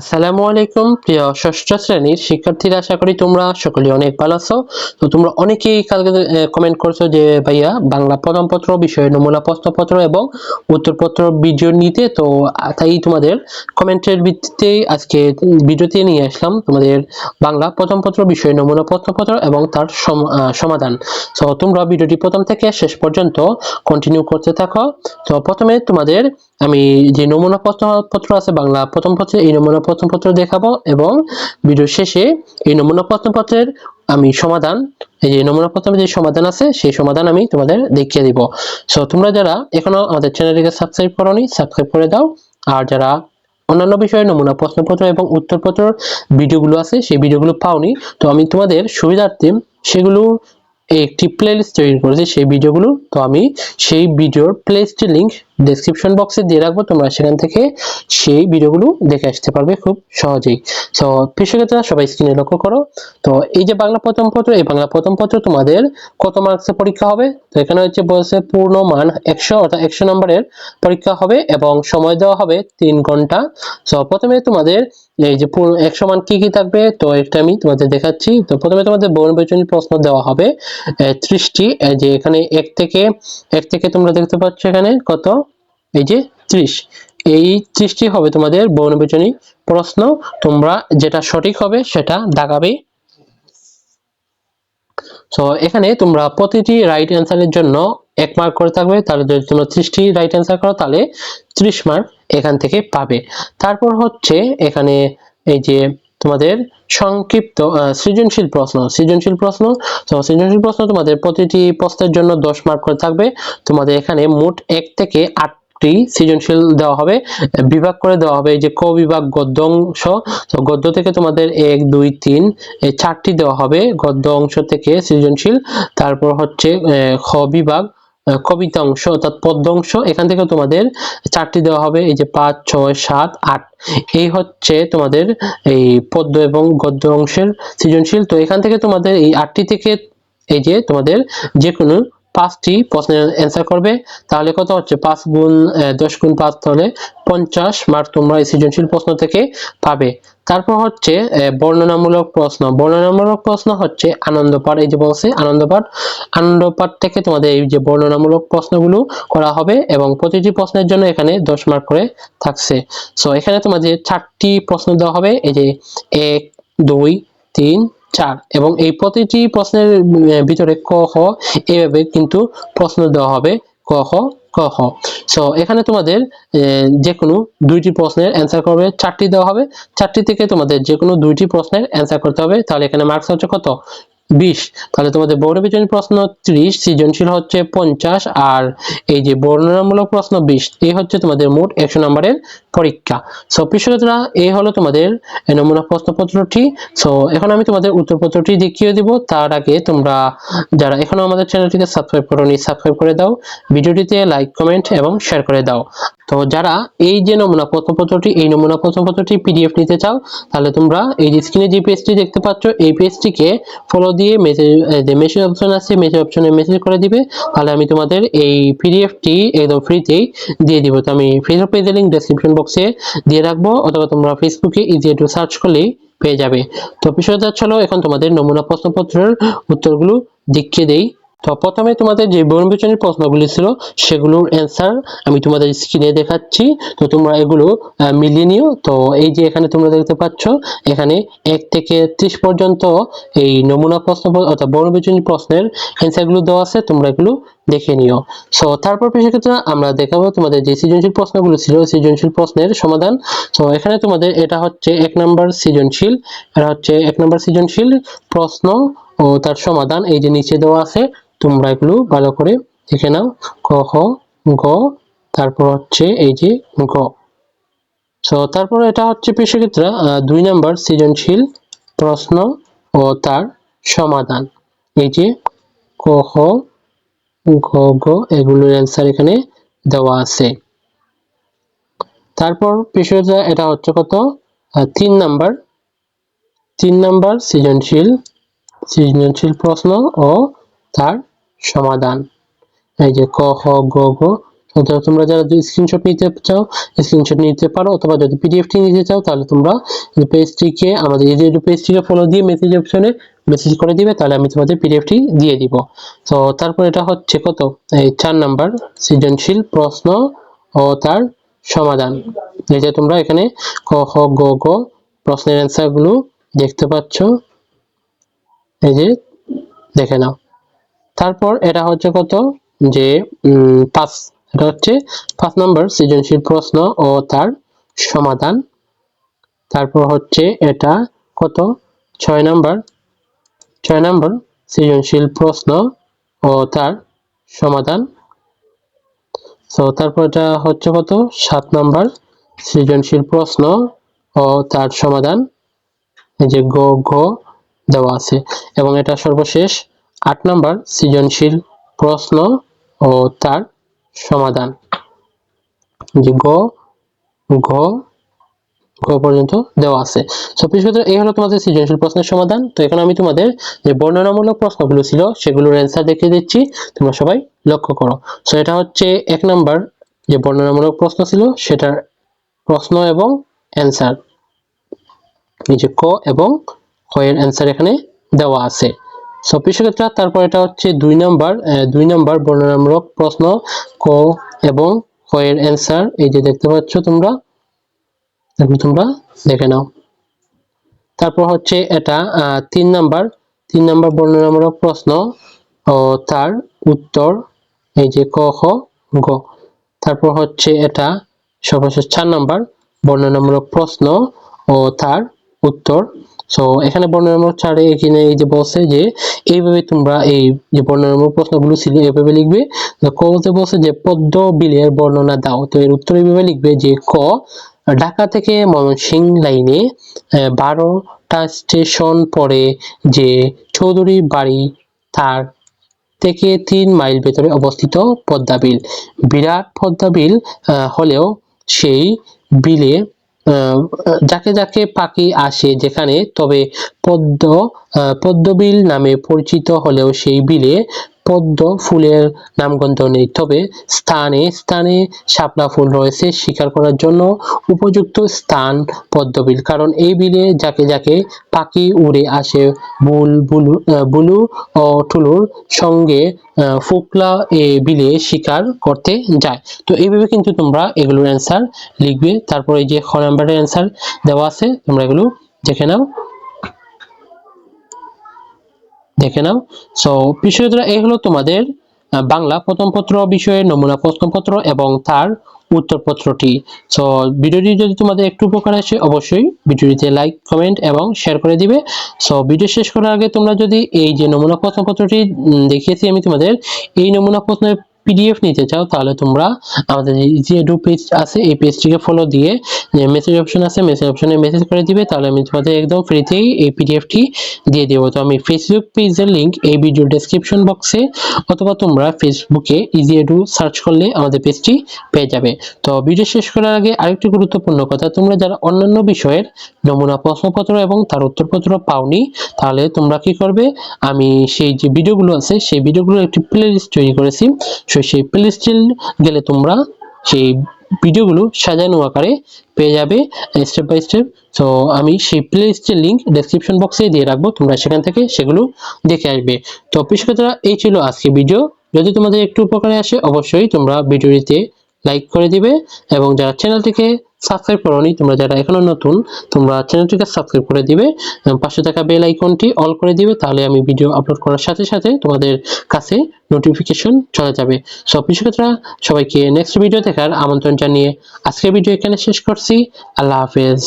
আসসালামু আলাইকুম, প্রিয় ষষ্ঠ শ্রেণির শিক্ষার্থীরা, আশা করি তোমরা সকলে অনেক ভালো আছো। তো তোমরা অনেকেই কালকে কমেন্ট করছ যে, ভাইয়া, বাংলা প্রথম পত্র বিষয়ে নমুনা, প্রশ্নপত্র এবং উত্তরপত্র ভিডিও নিতে। তো তাই তোমাদের কমেন্টের ভিত্তিতে আজকে ভিডিওতে নিয়ে আসলাম তোমাদের বাংলা প্রথম পত্র বিষয়ে নমুনা, প্রশ্নপত্র এবং তার সম- সমাধান। তো তোমরা ভিডিওটি প্রথম থেকে শেষ পর্যন্ত কন্টিনিউ করতে থাকো। তো প্রথমে তোমাদের আমি যে নমুনা প্রশ্নপত্র আছে বাংলা প্রথম পত্রে, এই নমুনা প্রশ্নপত্র দেখাবো এবং ভিডিও শেষে এই নমুনা প্রশ্নপত্রের আমি সমাধান, এই যে নমুনা প্রশ্নের যে সমাধান আছে, সেই সমাধান আমি তোমাদের দেখিয়ে দিব। সো তোমরা যারা এখনও আমাদের চ্যানেলটিকে সাবস্ক্রাইব করোনি সাবস্ক্রাইব করে দাও। আর যারা অন্যান্য বিষয়ে নমুনা প্রশ্নপত্র এবং উত্তরপত্র ভিডিওগুলো আছে, সেই ভিডিওগুলো পাওনি, তো আমি তোমাদের সুবিধার্থে সেগুলো একটি প্লেলিস্ট তৈরি করেছি, সেই ভিডিওগুলো তো আমি সেই ভিডিওর প্লেলিস্টের লিংক ডেসক্রিপশন বক্সে দিয়ে রাখব, তোমরা সেখান থেকে সেই ভিডিওগুলো দেখে আসতে পারবে খুব সহজেই। তো কৃষকেরা সবাই স্ক্রিনে লক্ষ্য করো, তো এই যে বাংলা প্রথম পত্র, এই বাংলা প্রথম পত্র তোমাদের কত মার্কসের পরীক্ষা হবে? তো এখানে হচ্ছে বলছে পূর্ণ মান একশো, অর্থাৎ একশো নম্বরের পরীক্ষা হবে এবং সময় দেওয়া হবে তিন ঘণ্টা। তো প্রথমে তোমাদের এই যে পূর্ণ একশো মান কি কি থাকবে, তো এটা আমি তোমাদের দেখাচ্ছি। তো প্রথমে তোমাদের বহু নির্বাচনী প্রশ্ন দেওয়া হবে ত্রিশটি যে এখানে এক থেকে এক থেকে তোমরা দেখতে পাচ্ছ এখানে কত? এই যে ত্রিশ, এই ত্রিশটি হবে তোমাদের বহু নির্বাচনী প্রশ্ন। তোমরা যেটা সঠিক হবে সেটা দাগাবে তো এখানে তোমরা প্রতিটি রাইট অ্যান্সারের জন্য এক মার্ক করে থাকবে। তাহলে যদি তোমরা ত্রিশটি রাইট অ্যান্সার করো, তাহলে ত্রিশ মার্ক এখান থেকে পাবে। তারপর হচ্ছে এখানে এই যে তোমাদের সংক্ষিপ্ত সৃজনশীল প্রশ্ন। সৃজনশীল প্রশ্ন। তো সৃজনশীল প্রশ্ন তোমাদের প্রতিটি প্রশ্নের জন্য দশ মার্ক করে থাকবে। তোমাদের এখানে মোট এক থেকে আটটি সৃজনশীল দেওয়া হবে, বিভাগ করে দেওয়া হবে এই যে ক বিভাগ, গদ্য অংশ। তো গদ্য থেকে তোমাদের এক, দুই, তিন এই চারটি দেওয়া হবে, গদ্য অংশ থেকে সৃজনশীল। তারপর হচ্ছে খ বিভাগ কবিতা অংশ অর্থাৎ পদ্য অংশ। এখান থেকে তোমাদের চারটি দেওয়া হবে, এই যে পাঁচ, ছয়, সাত, আট। এই হচ্ছে তোমাদের এই পদ্য এবং গদ্য অংশের সৃজনশীল। তো এখান থেকে তোমাদের এই আটটি থেকে এই যে তোমাদের যে কোনো পাঁচটি প্রশ্নের অ্যান্সার করবে। তাহলে কত হচ্ছে? পাঁচ গুণ দশ গুণ পাঁচ তাহলে পঞ্চাশ। মার্ক তোমরা সৃজনশীল প্রশ্ন থেকে পাবে। তারপর হচ্ছে বর্ণনামূলক প্রশ্ন। বর্ণনামূলক প্রশ্ন হচ্ছে আনন্দ পাঠ এই যে বলছে আনন্দ পাঠ আনন্দ পাঠ থেকে তোমাদের এই যে বর্ণনামূলক প্রশ্নগুলো করা হবে এবং প্রতিটি প্রশ্নের জন্য এখানে দশ মার্ক করে থাকছে। সো এখানে তোমাদের চারটি প্রশ্ন দেওয়া হবে। এই যে এক, দুই, তিন চার। এবং এই প্রতিটি প্রশ্নের ভিতরে ক, খ, এভাবে কিন্তু প্রশ্ন দেওয়া হবে। ক, খ ক, খ। সো এখানে তোমাদের যে কোনো দুইটি প্রশ্নের অ্যান্সার করবে। চারটি দেওয়া হবে। চারটি থেকে তোমাদের যে কোনো দুইটি প্রশ্নের অ্যান্সার করতে হবে। তাহলে এখানে মার্কস হচ্ছে কত? বিশ। তাহলে তোমাদের বহুনির্বাচনী প্রশ্ন ত্রিশ, সৃজনশীল হচ্ছে পঞ্চাশ, আর এই যে বর্ণনামূলক প্রশ্ন বিশ এই হচ্ছে তোমাদের মোট একশো নম্বরের পরীক্ষা। সো কৃষকরা এই হলো তোমাদের নমুনা প্রশ্নপত্রটি। সো এখন আমি তোমাদের উত্তরপত্রটি দেখিয়ে দিব। তার আগে তোমরা যারা এখনও আমাদের চ্যানেলটিকে সাবস্ক্রাইব করোনি, সাবস্ক্রাইব করে দাও। ভিডিওটিতে লাইক, কমেন্ট এবং শেয়ার করে দাও। তো যারা এই যে নমুনা প্রশ্নপত্রটি এই নমুনা প্রশ্নপত্রটি পিডিএফ নিতে চাও, তাহলে তোমরা এই যে স্ক্রিনে যে পেজটি দেখতে পাচ্ছ, এই পেজটিকে ফলো দিয়ে মেসেজ যে মেসেজ অপশন আছে মেসেজ অপশনে মেসেজ করে দিবে। তাহলে আমি তোমাদের এই পিডিএফটি একদম ফ্রিতেই দিয়ে দিব। তো আমি ফেসবুক পেজের লিঙ্ক ডেসক্রিপশন বক্সে দিয়ে রাখব, অথবা তোমরা ফেসবুকে ইজি টু সার্চ করলেই পেয়ে যাবে। তো বিষয়টা চলো এখন তোমাদের নমুনা প্রশ্নপত্রের উত্তরগুলো দেখিয়ে দেই। তো প্রথমে তোমাদের যে বনবিচনের প্রশ্নগুলি ছিল, সেগুলোর অ্যান্সার আমি তোমাদের স্ক্রিনে দেখাচ্ছি। তো তোমরা এগুলো মিলিয়ে নিও। তো এই যে এখানে তোমরা দেখতে পাচ্ছ, এখানে এক থেকে ত্রিশ পর্যন্ত এই নমুনা প্রশ্ন, অর্থাৎ বনবিচনী প্রশ্নের অ্যান্সারগুলো দেওয়া আছে, তোমরা এগুলো দেখে নিও। সো তারপর সেক্ষেত্রে আমরা দেখাবো তোমাদের যে সৃজনশীল প্রশ্নগুলো ছিল, সৃজনশীল প্রশ্নের সমাধান। তো এখানে তোমাদের এটা হচ্ছে এক নম্বর সৃজনশীল, এটা হচ্ছে এক নম্বর সৃজনশীল প্রশ্ন ও তার সমাধান এই যে নিচে দেওয়া আছে। তোমরা এগুলো ভালো করে দেখে নাও। ক, খ, গ, তারপর হচ্ছে এই যে গ। সো তারপর এটা হচ্ছে পেশাক্ষেত্রে দুই নম্বর, সৃজনশীল প্রশ্ন ও তার সমাধান। এই যে ক খ গ গ, এগুলোর অ্যান্সার এখানে দেওয়া আছে। তারপর পেশাটা এটা হচ্ছে কত? তিন নাম্বার। তিন নাম্বার, সৃজনশীল সৃজনশীল প্রশ্ন ও তার সমাধান। এই যে ক খ গ ঘ অথবা তোমরা যারা স্ক্রিনশট নিতে চাও স্ক্রিনশট নিতে পারো। অথবা যদি পিডিএফটি নিতে চাও, তাহলে তোমরা পেজটিকে আমাদের এই যে পেজটিকে ফলো দিয়ে মেসেজ অপশনে মেসেজ করে দিবে, তাহলে আমি তোমাদের পিডিএফটি দিয়ে দিব। তো তারপর এটা হচ্ছে কত? এই চার নাম্বার, সৃজনশীল প্রশ্ন ও তার সমাধান। এই যে তোমরা এখানে ক খ গ গ প্রশ্নের অ্যান্সারগুলো দেখতে পাচ্ছ। এই যে দেখে নাও। তারপর এটা হচ্ছে কত? যে পাঁচ, এটা হচ্ছে পাঁচ নম্বর সৃজনশীল প্রশ্ন ও তার সমাধান। তারপর হচ্ছে এটা কত? ছয় নম্বর ছয় নম্বর সৃজনশীল প্রশ্ন ও তার সমাধান। তো তারপর এটা হচ্ছে কত? সাত নম্বর সৃজনশীল প্রশ্ন ও তার সমাধান। এই যে গ ঘ দেওয়া আছে। এবং এটা সর্বশেষ আট নম্বর, সৃজনশীল প্রশ্ন ও তার সমাধান। যে গ, ঘ ঘ পর্যন্ত দেওয়া আছে। সো পিছনে এই হলো তোমাদের সৃজনশীল প্রশ্নের সমাধান। তো এখন আমি তোমাদের যে বর্ণনামূলক প্রশ্নগুলো ছিল, সেগুলোর অ্যান্সার দেখিয়ে দিচ্ছি। তোমরা সবাই লক্ষ্য করো। সো এটা হচ্ছে এক নাম্বার যে বর্ণনামূলক প্রশ্ন ছিল, সেটার প্রশ্ন এবং অ্যান্সার এই ক এবং খ এর অ্যান্সার এখানে দেওয়া আছে। সো কৃষকেরা তারপর এটা হচ্ছে দুই নাম্বার দুই নাম্বার বর্ণনামূলক প্রশ্ন, ক এবং খ এর অ্যান্সার এই যে দেখতে পাচ্ছ তোমরা তোমরা, দেখে নাও। তারপর হচ্ছে এটা তিন নাম্বার তিন নাম্বার বর্ণনামূলক প্রশ্ন, ও, তার উত্তর, এই যে ক, খ, গ। তারপর হচ্ছে এটা, সর্বশেষ চার নাম্বার বর্ণনামূলক প্রশ্ন, ও, তার উত্তর সো এখানে বর্ণনামূলক চারে এখানে এই যে বলছে যে, এইভাবে তোমরা এই যে বর্ণনামূলক প্রশ্নগুলো ছিল, এইভাবে লিখবে কতে বলছে যে, পদ্ম বিলের বর্ণনা দাও। তো এর উত্তর এইভাবে লিখবে যে, ক, ঢাকা থেকে ময়মনসিংহ লাইনে বারোটা স্টেশন পরে যে চৌধুরী বাড়ি, তার থেকে তিন মাইল ভেতরে অবস্থিত পদ্মা বিল। বিরাট পদ্মা বিল হলেও সেই বিলে যাকে যাকে পাখি আসে যেখানে তবে পদ্ম পদ্মবিল নামে পরিচিত হলেও সেই বিলে পদ্ম ফুলের নামগন্ধ নেই। তবে স্থানে স্থানে শাপলা ফুল রয়েছে শিকার করার জন্য উপযুক্ত স্থান পদ্মবিল। কারণ এই বিলে যাকে যাকে পাখি উড়ে আসে, বুল, বুলু বুলু ও টুলুর সঙ্গে ফুকলা এ বিলে শিকার করতে যায়। তো এইভাবে কিন্তু তোমরা এগুলোর অ্যান্সার লিখবে। তারপরে যে খ নাম্বারের অ্যান্সার দেওয়া আছে, তোমরা এগুলো দেখে নাও। দেখে নাও। সো বিষয়টা এই হলো তোমাদের বাংলা প্রথম পত্র বিষয়ের নমুনা প্রশ্নপত্র এবং তার উত্তরপত্রটি সো ভিডিওটি যদি তোমাদের একটু উপকার আসে, অবশ্যই ভিডিওটিতে লাইক কমেন্ট এবং শেয়ার করে দিবে। সো ভিডিও শেষ করার আগে তোমরা যদি এই যে নমুনা প্রশ্নপত্রটি পত্রটি দেখিয়েছি আমি তোমাদের, এই নমুনা প্রশ্নের পিডিএফ নিতে চাও, তাহলে তোমরা আমাদের যে এডু পেজ আছে, এই পেজটিকে ফলো দিয়ে যে মেসেজ অপশন আছে মেসেজ অপশনে মেসেজ করে দিবে, তাহলে আমি তোমাদের একদম ফ্রিতেই এই পিডিএফটি দিয়ে দেবো। তো আমি ফেসবুক পেজের লিংক এই ভিডিও ডেসক্রিপশন বক্সে অথবা তোমরা ফেসবুকে ইজি এডু সার্চ করলে আমাদের পেজটি পেয়ে যাবে। তো ভিডিও শেষ করার আগে আরেকটি গুরুত্বপূর্ণ কথা, তোমরা যারা অন্যান্য বিষয়ের নমুনা, প্রশ্নপত্র এবং তার উত্তরপত্র পাওনি, তাহলে তোমরা কি করবে? আমি সেই যে ভিডিওগুলো আছে, সেই ভিডিওগুলোর একটি প্লে লিস্ট তৈরি করেছি। সো সেই প্লে লিস্টে গেলে তোমরা সেই ভিডিওগুলো সাজানো আকারে পেয়ে যাবে স্টেপ বাই স্টেপ সো আমি সেই প্লে লিস্টের লিঙ্ক ডেসক্রিপশন বক্সে দিয়ে রাখব, তোমরা সেখান থেকে সেগুলো দেখে আসবে। তো পিসকতরা এই ছিল আজকে ভিডিও যদি তোমাদের একটু উপকারে আসে, অবশ্যই তোমরা ভিডিওটিতে লাইক করে দিবে এবং যারা চ্যানেলটিকে সাবস্ক্রাইব করনি, তোমরা যারা এখনও নতুন, তোমরা চ্যানেলটিকে সাবস্ক্রাইব করে দিবে। পাশে থাকা বেল আইকনটি অল করে দিবে, তাহলে আমি ভিডিও আপলোড করার সাথে সাথে তোমাদের কাছে নোটিফিকেশন চলে যাবে। সব শিক্ষার্থীরা সবাইকে নেক্সট ভিডিও দেখার আমন্ত্রণ জানিয়ে আজকের ভিডিও এখানে শেষ করছি। আল্লাহ হাফেজ।